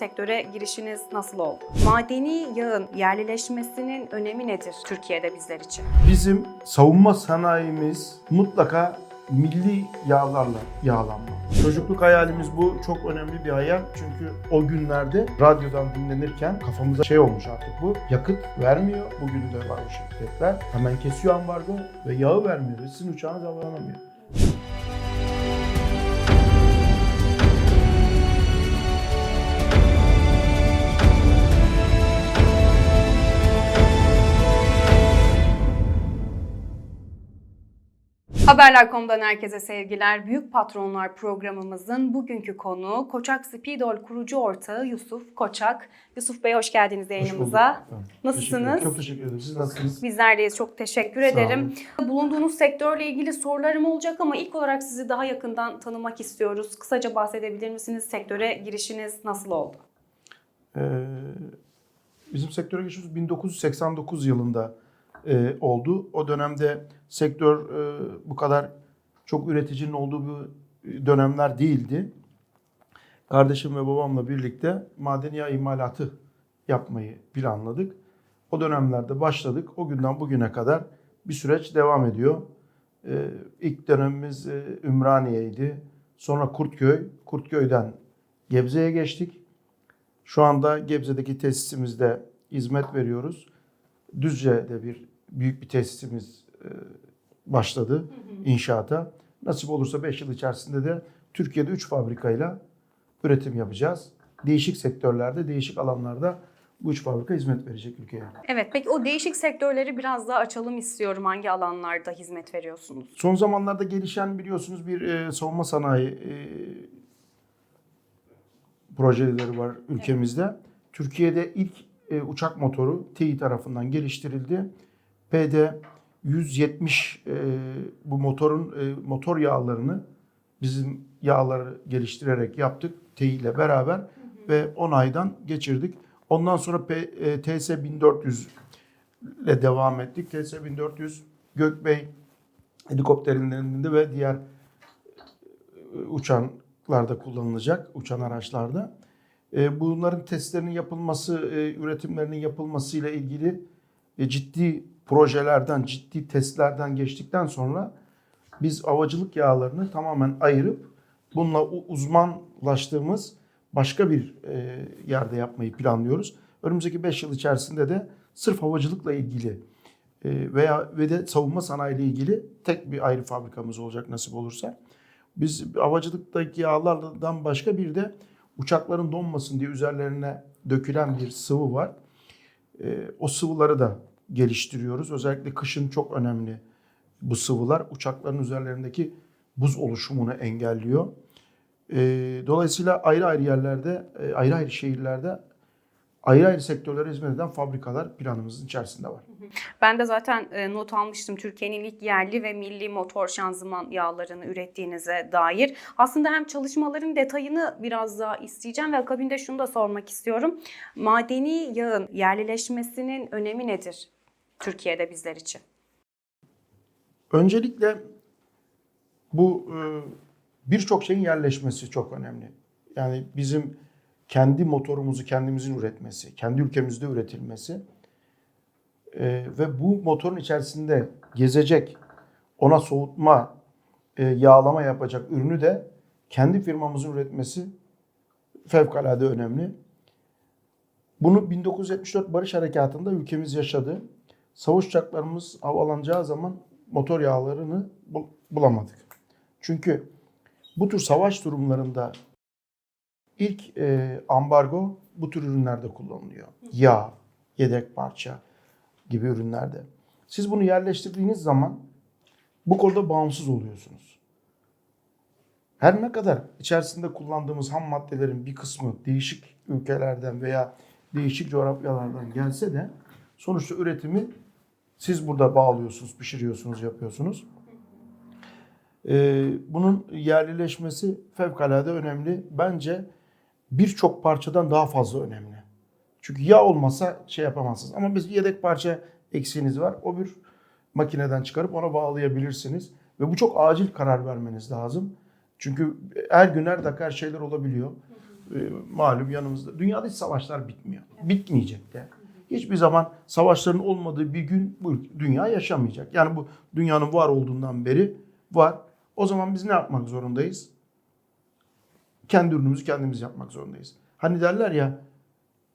sektöre girişiniz nasıl oldu? Madeni yağın yerlileşmesinin önemi nedir Türkiye'de bizler için? Bizim savunma sanayimiz mutlaka milli yağlarla yağlanma. Çocukluk hayalimiz bu çok önemli bir hayal. Çünkü o günlerde radyodan dinlenirken kafamıza şey olmuş artık bu. Yakıt vermiyor. Bugün de var bu şirketler. Hemen kesiyor ambargo ve yağı vermiyor. Ve sizin uçağınız havalanamıyor. Haberler.com'dan herkese sevgiler. Büyük Patronlar programımızın bugünkü konuğu Koçak Speedol kurucu ortağı Yusuf Koçak. Yusuf Bey hoş geldiniz Hoş yayınımıza. bulduk. Nasılsınız? Çok teşekkür ederim. Siz nasılsınız? Bizler deyiz. Çok teşekkür ederim. Bulunduğunuz sektörle ilgili sorularım olacak ama ilk olarak sizi daha yakından tanımak istiyoruz. Kısaca bahsedebilir misiniz? Sektöre girişiniz nasıl oldu? Ee, bizim sektöre geçişimiz 1989 yılında e, oldu. O dönemde sektör e, bu kadar çok üreticinin olduğu bir dönemler değildi. Kardeşim ve babamla birlikte madeni yağ imalatı yapmayı planladık. O dönemlerde başladık. O günden bugüne kadar bir süreç devam ediyor. Ee, ilk dönemimiz e, Ümraniye'ydi. Sonra Kurtköy. Kurtköy'den Gebze'ye geçtik. Şu anda Gebze'deki tesisimizde hizmet veriyoruz. Düzce'de bir büyük bir tesisimiz başladı inşaata. Nasip olursa 5 yıl içerisinde de Türkiye'de 3 fabrikayla üretim yapacağız. Değişik sektörlerde, değişik alanlarda bu üç fabrika hizmet verecek ülkeye. Evet peki o değişik sektörleri biraz daha açalım istiyorum. Hangi alanlarda hizmet veriyorsunuz? Son zamanlarda gelişen biliyorsunuz bir e, savunma sanayi e, projeleri var ülkemizde. Türkiye'de ilk e, uçak motoru Tİ tarafından geliştirildi. PD 170 e, bu motorun e, motor yağlarını bizim yağları geliştirerek yaptık Tİ ile beraber ve 10 aydan geçirdik. Ondan sonra P, e, TS 1400 ile devam ettik. TS 1400 Gökbey helikopterlerinde ve diğer e, uçanlarda kullanılacak, uçan araçlarda. E, Bunların testlerinin yapılması, e, üretimlerinin yapılması ile ilgili e, ciddi projelerden, ciddi testlerden geçtikten sonra biz havacılık yağlarını tamamen ayırıp bununla uzmanlaştığımız başka bir e, yerde yapmayı planlıyoruz. Önümüzdeki 5 yıl içerisinde de sırf havacılıkla ilgili e, veya ve de savunma sanayi ile ilgili tek bir ayrı fabrikamız olacak nasip olursa. Biz havacılıktaki yağlardan başka bir de uçakların donmasın diye üzerlerine dökülen bir sıvı var. E, o sıvıları da geliştiriyoruz. Özellikle kışın çok önemli bu sıvılar. Uçakların üzerlerindeki buz oluşumunu engelliyor. E, dolayısıyla ayrı ayrı yerlerde, e, ayrı ayrı şehirlerde ayrı ayrı sektörlere hizmet eden fabrikalar planımızın içerisinde var. Ben de zaten e, not almıştım Türkiye'nin ilk yerli ve milli motor şanzıman yağlarını ürettiğinize dair. Aslında hem çalışmaların detayını biraz daha isteyeceğim ve akabinde şunu da sormak istiyorum. Madeni yağın yerlileşmesinin önemi nedir Türkiye'de bizler için? Öncelikle bu e, birçok şeyin yerleşmesi çok önemli. Yani bizim kendi motorumuzu kendimizin üretmesi, kendi ülkemizde üretilmesi e, ve bu motorun içerisinde gezecek, ona soğutma, e, yağlama yapacak ürünü de kendi firmamızın üretmesi fevkalade önemli. Bunu 1974 Barış Harekatı'nda ülkemiz yaşadı. Savaş uçaklarımız havalanacağı zaman motor yağlarını bul- bulamadık. Çünkü bu tür savaş durumlarında ilk e, ambargo bu tür ürünlerde kullanılıyor. Yağ, yedek parça gibi ürünlerde. Siz bunu yerleştirdiğiniz zaman bu konuda bağımsız oluyorsunuz. Her ne kadar içerisinde kullandığımız ham maddelerin bir kısmı değişik ülkelerden veya değişik coğrafyalardan gelse de sonuçta üretimi siz burada bağlıyorsunuz, pişiriyorsunuz, yapıyorsunuz. Ee, bunun yerlileşmesi fevkalade önemli. Bence birçok parçadan daha fazla önemli. Çünkü yağ olmasa şey yapamazsınız. Ama biz yedek parça eksiğiniz var. O bir makineden çıkarıp ona bağlayabilirsiniz. Ve bu çok acil karar vermeniz lazım. Çünkü her gün her dakika her şeyler olabiliyor. e, malum yanımızda. Dünyada hiç savaşlar bitmiyor. Bitmeyecek de. Hiçbir zaman savaşların olmadığı bir gün bu dünya yaşamayacak. Yani bu dünyanın var olduğundan beri var. O zaman biz ne yapmak zorundayız? Kendi ürünümüzü kendimiz yapmak zorundayız. Hani derler ya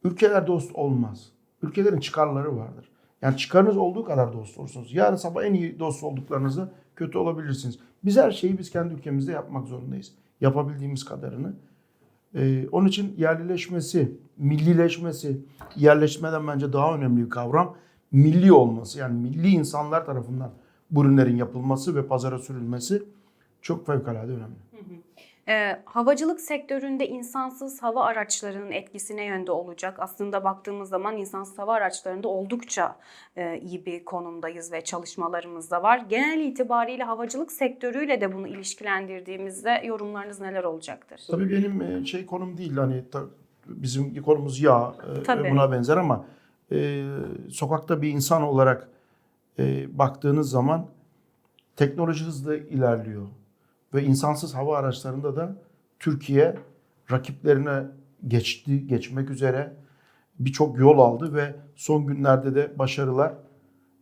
ülkeler dost olmaz. Ülkelerin çıkarları vardır. Yani çıkarınız olduğu kadar dost olursunuz. Yarın sabah en iyi dost olduklarınızda kötü olabilirsiniz. Biz her şeyi biz kendi ülkemizde yapmak zorundayız. Yapabildiğimiz kadarını. Ee, onun için yerlileşmesi, millileşmesi, yerleşmeden bence daha önemli bir kavram. Milli olması yani milli insanlar tarafından bu ürünlerin yapılması ve pazara sürülmesi çok fevkalade önemli. Ee, havacılık sektöründe insansız hava araçlarının etkisi ne yönde olacak? Aslında baktığımız zaman insansız hava araçlarında oldukça e, iyi bir konumdayız ve çalışmalarımız da var. Genel itibariyle havacılık sektörüyle de bunu ilişkilendirdiğimizde yorumlarınız neler olacaktır? Tabii benim e, şey konum değil hani bizim konumuz yağ e, Tabii. ve buna benzer ama e, sokakta bir insan olarak e, baktığınız zaman teknoloji hızlı ilerliyor ve insansız hava araçlarında da Türkiye rakiplerine geçti, geçmek üzere birçok yol aldı ve son günlerde de başarılar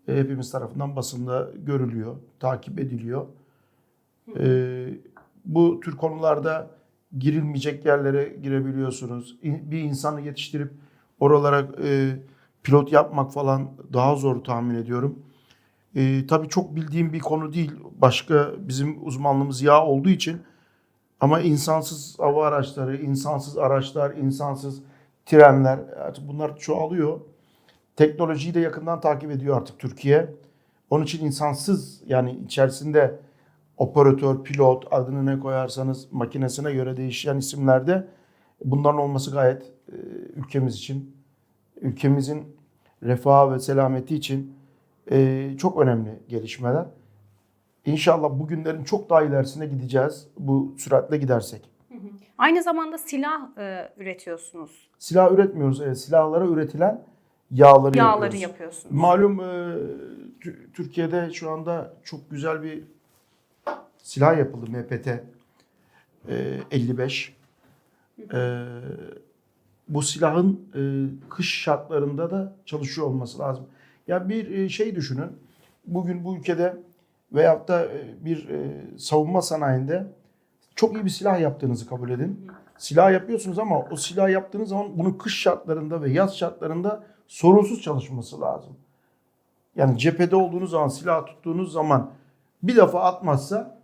e, hepimiz tarafından basında görülüyor, takip ediliyor. E, bu tür konularda girilmeyecek yerlere girebiliyorsunuz. Bir insanı yetiştirip oralara e, pilot yapmak falan daha zor tahmin ediyorum. E, tabii çok bildiğim bir konu değil. Başka bizim uzmanlığımız yağ olduğu için ama insansız hava araçları, insansız araçlar, insansız trenler artık bunlar çoğalıyor. Teknolojiyi de yakından takip ediyor artık Türkiye. Onun için insansız yani içerisinde operatör, pilot adını ne koyarsanız makinesine göre değişen isimlerde bunların olması gayet e, ülkemiz için, ülkemizin refahı ve selameti için e, çok önemli gelişmeler. İnşallah bugünlerin çok daha ilerisine gideceğiz bu süratle gidersek. Aynı zamanda silah e, üretiyorsunuz. Silah üretmiyoruz. Evet, silahlara üretilen yağları, Yağları yapıyoruz. yapıyorsunuz. Malum e, Tü- Türkiye'de şu anda çok güzel bir silah yapıldı MPT e, 55. E, bu silahın e, kış şartlarında da çalışıyor olması lazım. Ya bir e, şey düşünün. Bugün bu ülkede veyahut da e, bir e, savunma sanayinde çok iyi bir silah yaptığınızı kabul edin. Silah yapıyorsunuz ama o silah yaptığınız zaman bunun kış şartlarında ve yaz şartlarında sorunsuz çalışması lazım. Yani cephede olduğunuz zaman, silah tuttuğunuz zaman bir defa atmazsa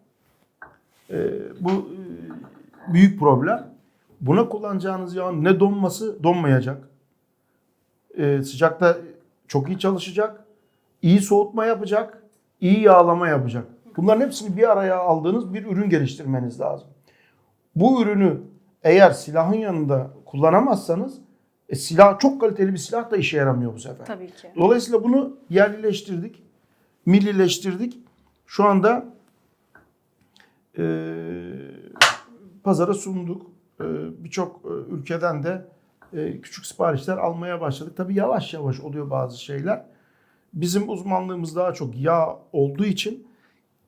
e, bu e, büyük problem. Buna kullanacağınız yağın ne donması donmayacak. E, sıcakta çok iyi çalışacak. iyi soğutma yapacak. iyi yağlama yapacak. Bunların hepsini bir araya aldığınız bir ürün geliştirmeniz lazım. Bu ürünü eğer silahın yanında kullanamazsanız e, silah çok kaliteli bir silah da işe yaramıyor bu sefer. Tabii ki. Dolayısıyla bunu yerlileştirdik, millileştirdik. Şu anda e, pazara sunduk. E, Birçok e, ülkeden de e, küçük siparişler almaya başladık. Tabii yavaş yavaş oluyor bazı şeyler. Bizim uzmanlığımız daha çok yağ olduğu için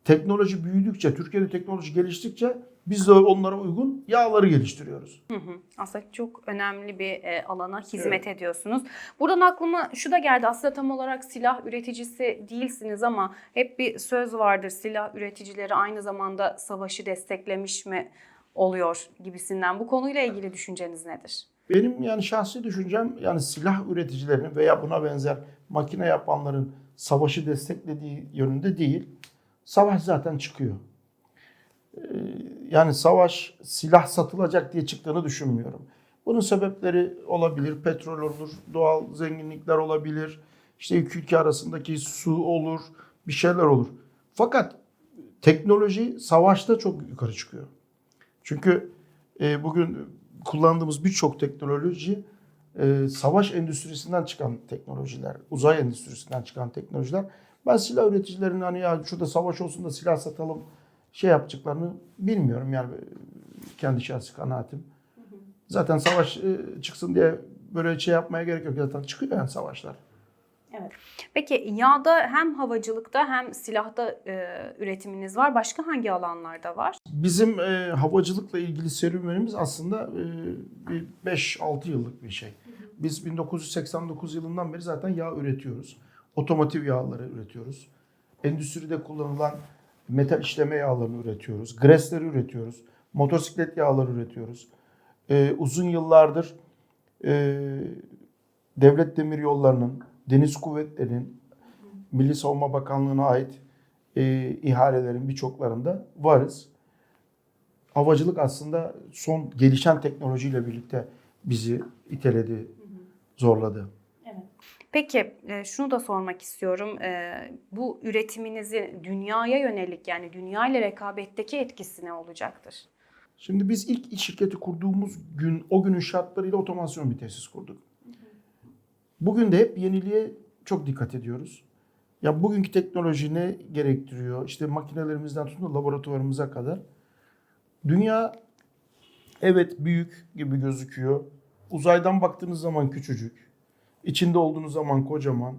teknoloji büyüdükçe, Türkiye'de teknoloji geliştikçe biz de onlara uygun yağları geliştiriyoruz. Hı hı. Aslında çok önemli bir e, alana hizmet ediyorsunuz. Buradan aklıma şu da geldi. Aslında tam olarak silah üreticisi değilsiniz ama hep bir söz vardır. Silah üreticileri aynı zamanda savaşı desteklemiş mi oluyor gibisinden. Bu konuyla ilgili düşünceniz nedir? Benim yani şahsi düşüncem yani silah üreticilerinin veya buna benzer makine yapanların savaşı desteklediği yönünde değil. Savaş zaten çıkıyor. Ee, Yani savaş silah satılacak diye çıktığını düşünmüyorum. Bunun sebepleri olabilir. Petrol olur, doğal zenginlikler olabilir. İşte iki ülke arasındaki su olur, bir şeyler olur. Fakat teknoloji savaşta çok yukarı çıkıyor. Çünkü e, bugün kullandığımız birçok teknoloji e, savaş endüstrisinden çıkan teknolojiler, uzay endüstrisinden çıkan teknolojiler. Ben silah üreticilerinin hani ya şurada savaş olsun da silah satalım şey yapacaklarını bilmiyorum yani e, kendi şahsi kanaatim. Zaten savaş e, çıksın diye böyle şey yapmaya gerek yok. Zaten çıkıyor yani savaşlar. Peki yağda hem havacılıkta hem silahta e, üretiminiz var. Başka hangi alanlarda var? Bizim e, havacılıkla ilgili serüvenimiz aslında e, bir 5-6 yıllık bir şey. Biz 1989 yılından beri zaten yağ üretiyoruz. Otomotiv yağları üretiyoruz. Endüstride kullanılan metal işleme yağlarını üretiyoruz. Gresleri üretiyoruz. Motosiklet yağları üretiyoruz. E, uzun yıllardır e, devlet demir yollarının, deniz kuvvetlerinin, Milli Savunma Bakanlığı'na ait e, ihalelerin birçoklarında varız havacılık aslında son gelişen teknolojiyle birlikte bizi iteledi, zorladı. Peki e, şunu da sormak istiyorum. E, Bu üretiminizin dünyaya yönelik yani dünya ile rekabetteki etkisi ne olacaktır? Şimdi biz ilk şirketi kurduğumuz gün, o günün şartlarıyla otomasyon bir tesis kurduk. Bugün de hep yeniliğe çok dikkat ediyoruz. Ya bugünkü teknoloji ne gerektiriyor? İşte makinelerimizden tutun da laboratuvarımıza kadar. Dünya evet büyük gibi gözüküyor. Uzaydan baktığınız zaman küçücük. İçinde olduğunuz zaman kocaman.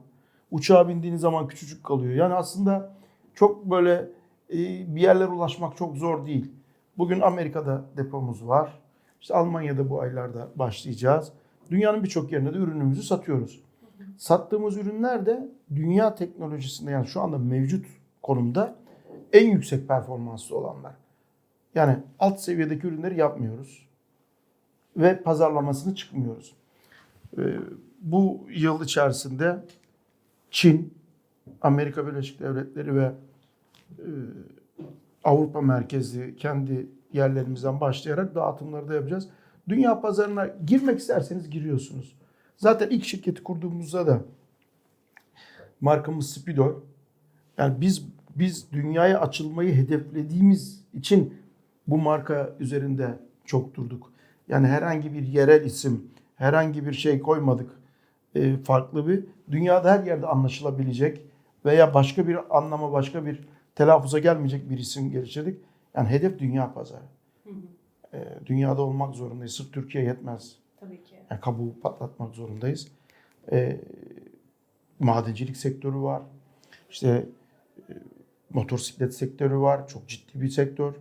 Uçağa bindiğiniz zaman küçücük kalıyor. Yani aslında çok böyle e, bir yerlere ulaşmak çok zor değil. Bugün Amerika'da depomuz var. İşte Almanya'da bu aylarda başlayacağız. Dünyanın birçok yerine de ürünümüzü satıyoruz. Sattığımız ürünler de dünya teknolojisinde yani şu anda mevcut konumda en yüksek performanslı olanlar. Yani alt seviyedeki ürünleri yapmıyoruz. Ve pazarlamasını çıkmıyoruz. Ee, bu yıl içerisinde Çin, Amerika Birleşik Devletleri ve e, Avrupa merkezli kendi yerlerimizden başlayarak dağıtımları da yapacağız. Dünya pazarına girmek isterseniz giriyorsunuz. Zaten ilk şirketi kurduğumuzda da markamız Speedol. Yani biz biz dünyaya açılmayı hedeflediğimiz için bu marka üzerinde çok durduk. Yani herhangi bir yerel isim, herhangi bir şey koymadık. Ee, farklı bir dünyada her yerde anlaşılabilecek veya başka bir anlama, başka bir telaffuza gelmeyecek bir isim geliştirdik. Yani hedef dünya pazarı. Ee, dünyada olmak zorundayız. Sırf Türkiye yetmez. Tabii ki. Yani kabuğu patlatmak zorundayız. Ee, madencilik sektörü var. İşte e, motosiklet sektörü var. Çok ciddi bir sektör.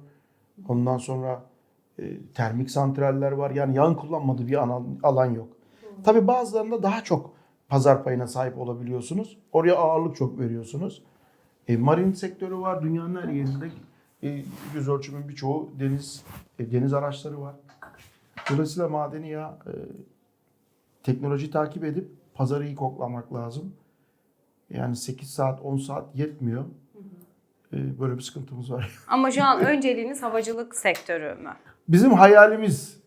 Ondan sonra e, termik santraller var. Yani yağın kullanmadığı bir alan, alan yok. Tabii bazılarında daha çok pazar payına sahip olabiliyorsunuz. Oraya ağırlık çok veriyorsunuz. E, marin sektörü var. Dünyanın her yerinde e, yüz ölçümün birçoğu deniz e, deniz araçları var. Dolayısıyla madeni yağ e, teknoloji takip edip pazarı iyi koklamak lazım. Yani 8 saat 10 saat yetmiyor. E, böyle bir sıkıntımız var. Ama şu an önceliğiniz havacılık sektörü mü? Bizim hayalimiz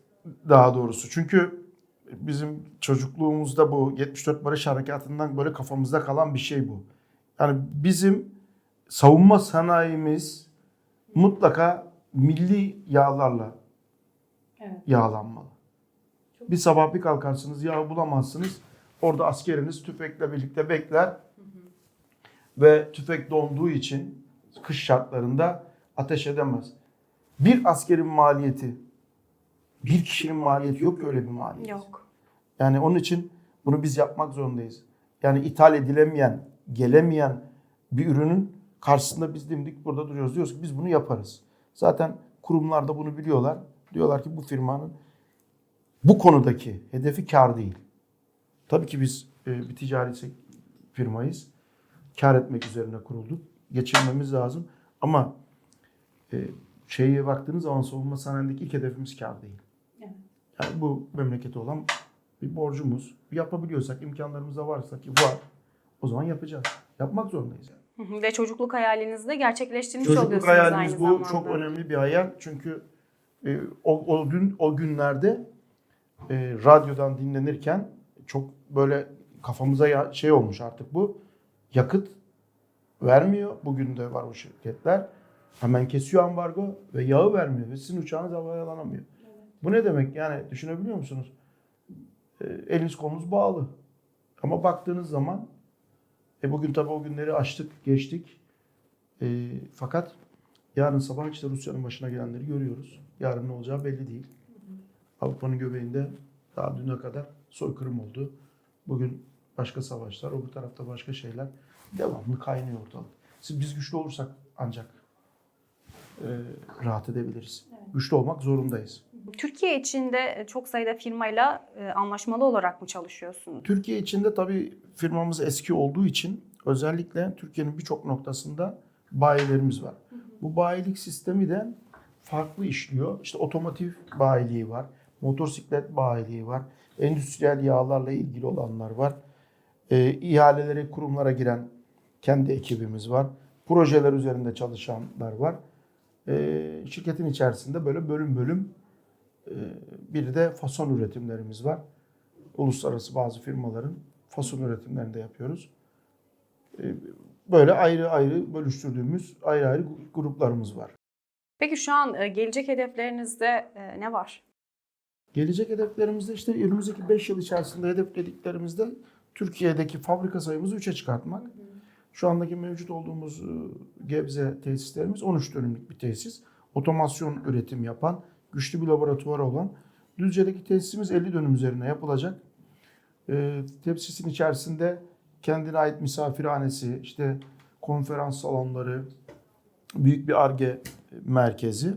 daha doğrusu. Çünkü bizim çocukluğumuzda bu 74 Barış Harekatı'ndan böyle kafamızda kalan bir şey bu. Yani bizim savunma sanayimiz mutlaka milli yağlarla Evet. yağlanmalı. Bir sabah bir kalkarsınız yağ bulamazsınız. Orada askeriniz tüfekle birlikte bekler. Ve tüfek donduğu için kış şartlarında ateş edemez. Bir askerin maliyeti, bir kişinin maliyeti yok öyle bir maliyet. Yok. Yani onun için bunu biz yapmak zorundayız. Yani ithal edilemeyen, gelemeyen bir ürünün karşısında biz dimdik burada duruyoruz. Diyoruz ki biz bunu yaparız. Zaten kurumlar da bunu biliyorlar. Diyorlar ki bu firmanın bu konudaki hedefi kar değil. Tabii ki biz e, bir ticari firmayız. Kar etmek üzerine kurulduk. Geçirmemiz lazım. Ama e, şeye baktığınız zaman savunma sanayindeki ilk hedefimiz kar değil. Yani bu memlekete olan bir borcumuz. Yapabiliyorsak, imkanlarımız da varsa ki var. O zaman yapacağız. Yapmak zorundayız. Yani. Ve çocukluk hayalinizi de gerçekleştirmiş Çocukluk oluyorsunuz hayalimiz aynı bu zamanda. çok önemli bir hayal. Çünkü e, o, o gün o günlerde e, radyodan dinlenirken çok böyle kafamıza ya- şey olmuş artık bu. Yakıt vermiyor. Bugün de var o şirketler. Hemen kesiyor ambargo ve yağı vermiyor ve sizin uçağınız havalanamıyor. Bu ne demek? Yani düşünebiliyor musunuz? E, eliniz kolunuz bağlı. Ama baktığınız zaman e bugün tabii o günleri açtık, geçtik. E, fakat yarın sabah işte Rusya'nın başına gelenleri görüyoruz. Yarın ne olacağı belli değil. Avrupa'nın göbeğinde daha düne kadar soykırım oldu. Bugün başka savaşlar, öbür tarafta başka şeyler. Devamlı kaynıyor ortalık. Siz- Biz güçlü olursak ancak e, rahat edebiliriz. Güçlü olmak zorundayız. Türkiye içinde çok sayıda firmayla e, anlaşmalı olarak mı çalışıyorsunuz? Türkiye içinde tabii firmamız eski olduğu için özellikle Türkiye'nin birçok noktasında bayilerimiz var. Bu bayilik sistemi de farklı işliyor. İşte otomotiv bayiliği var, motosiklet bayiliği var, endüstriyel yağlarla ilgili olanlar var. E, ihalelere, kurumlara giren kendi ekibimiz var. Projeler üzerinde çalışanlar var. E, şirketin içerisinde böyle bölüm bölüm e, bir de fason üretimlerimiz var uluslararası bazı firmaların fason üretimlerini de yapıyoruz. Ee, Böyle ayrı ayrı bölüştürdüğümüz ayrı ayrı gruplarımız var. Peki şu an e, gelecek hedeflerinizde e, ne var? Gelecek hedeflerimizde işte önümüzdeki 5 yıl içerisinde hedeflediklerimizde Türkiye'deki fabrika sayımızı 3'e çıkartmak. Şu andaki mevcut olduğumuz e, Gebze tesislerimiz 13 dönümlük bir tesis. Otomasyon üretim yapan, güçlü bir laboratuvar olan. Düzce'deki tesisimiz 50 dönüm üzerine yapılacak. E, tesisin içerisinde kendine ait misafirhanesi, işte konferans salonları, büyük bir ARGE merkezi.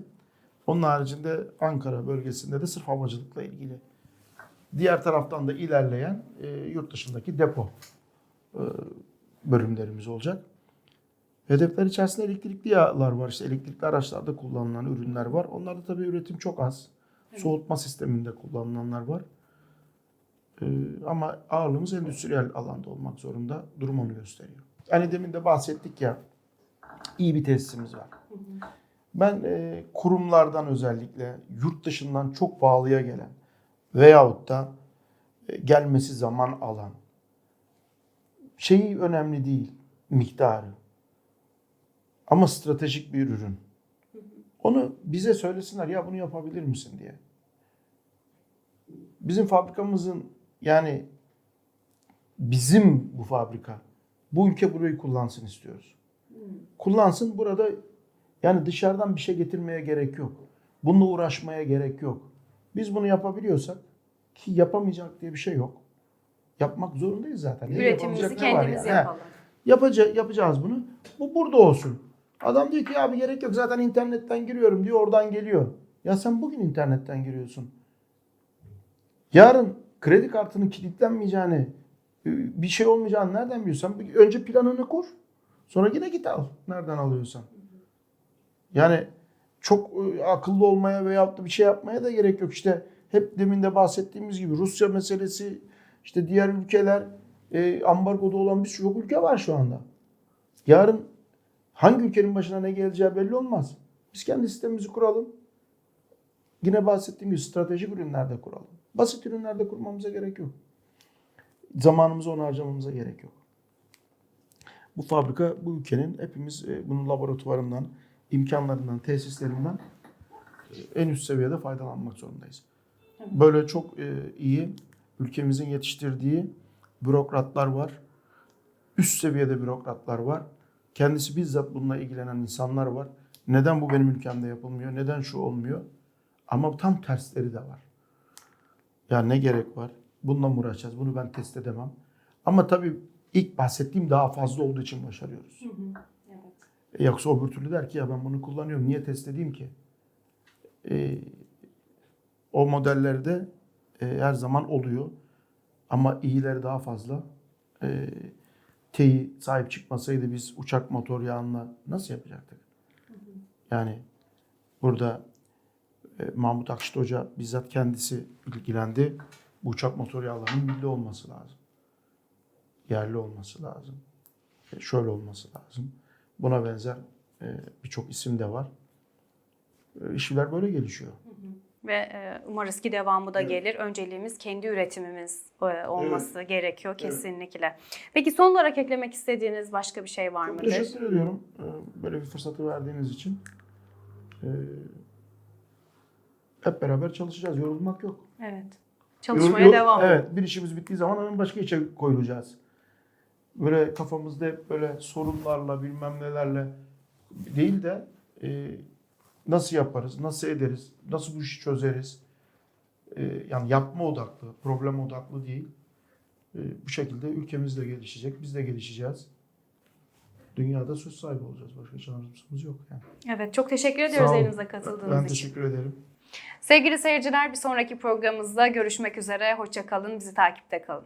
Onun haricinde Ankara bölgesinde de sırf havacılıkla ilgili. Diğer taraftan da ilerleyen e, yurt dışındaki depo e, bölümlerimiz olacak. Hedefler içerisinde elektrikli yağlar var. İşte elektrikli araçlarda kullanılan ürünler var. Onlarda tabii üretim çok az. Soğutma sisteminde kullanılanlar var. E, ama ağırlığımız endüstriyel alanda olmak zorunda. Durum onu gösteriyor. Hani demin de bahsettik ya iyi bir tesisimiz var. Ben e, kurumlardan özellikle yurt dışından çok pahalıya gelen veyahut da e, gelmesi zaman alan şeyi önemli değil miktarı. Ama stratejik bir ürün. Onu bize söylesinler ya bunu yapabilir misin diye. Bizim fabrikamızın yani bizim bu fabrika bu ülke burayı kullansın istiyoruz. Kullansın burada yani dışarıdan bir şey getirmeye gerek yok. Bununla uğraşmaya gerek yok. Biz bunu yapabiliyorsak ki yapamayacak diye bir şey yok. Yapmak zorundayız zaten. Üretimimizi kendimiz yani? He. yapalım. Yapaca- yapacağız bunu. Bu burada olsun. Adam diyor ki abi gerek yok zaten internetten giriyorum diyor oradan geliyor. Ya sen bugün internetten giriyorsun. Yarın kredi kartının kilitlenmeyeceğini, bir şey olmayacağını nereden biliyorsan önce planını kur. Sonra yine git al. Nereden alıyorsan. Yani çok e, akıllı olmaya da bir şey yapmaya da gerek yok. İşte hep demin de bahsettiğimiz gibi Rusya meselesi, işte diğer ülkeler, e, ambargoda olan birçok ülke var şu anda. Yarın hangi ülkenin başına ne geleceği belli olmaz. Biz kendi sistemimizi kuralım. Yine bahsettiğim gibi stratejik ürünlerde kuralım. Basit ürünlerde kurmamıza gerek yok. Zamanımızı ona harcamamıza gerek yok. Bu fabrika bu ülkenin hepimiz e, bunun laboratuvarından, imkanlarından, tesislerinden e, en üst seviyede faydalanmak zorundayız. Böyle çok e, iyi ülkemizin yetiştirdiği bürokratlar var. Üst seviyede bürokratlar var. Kendisi bizzat bununla ilgilenen insanlar var. Neden bu benim ülkemde yapılmıyor? Neden şu olmuyor? Ama tam tersleri de var. Ya ne gerek var? Bununla mı uğraşacağız? Bunu ben test edemem. Ama tabii ilk bahsettiğim daha fazla olduğu için başarıyoruz. E, Yoksa öbür türlü der ki ya ben bunu kullanıyorum. Niye test edeyim ki? E, o modellerde e, her zaman oluyor. Ama iyileri daha fazla. E, TEİ sahip çıkmasaydı biz uçak motor yağına nasıl yapacaktık? Yani burada e, Mahmut Akşit Hoca bizzat kendisi ilgilendi. Bu uçak motor yağlarının milli olması lazım. Yerli olması lazım. E, şöyle olması lazım. Buna benzer e, birçok isim de var. E, işler böyle gelişiyor. Ve e, umarız ki devamı da Evet. gelir. Önceliğimiz kendi üretimimiz e, olması gerekiyor kesinlikle. Peki son olarak eklemek istediğiniz başka bir şey var Çok mıdır? teşekkür ediyorum e, böyle bir fırsatı verdiğiniz için. E, hep beraber çalışacağız. Yorulmak yok. Evet. Çalışmaya Yorul- devam. Evet, bir işimiz bittiği zaman hemen başka işe koyulacağız. Böyle kafamızda hep böyle sorunlarla bilmem nelerle değil de e, nasıl yaparız, nasıl ederiz, nasıl bu işi çözeriz. E, yani yapma odaklı, problem odaklı değil. E, bu şekilde ülkemiz de gelişecek, biz de gelişeceğiz. Dünyada söz sahibi olacağız. Başka şansımız yok yani. Evet çok teşekkür ediyoruz elinize katıldığınız Ben için. teşekkür ederim. Sevgili seyirciler bir sonraki programımızda görüşmek üzere. Hoşça kalın. Bizi takipte kalın.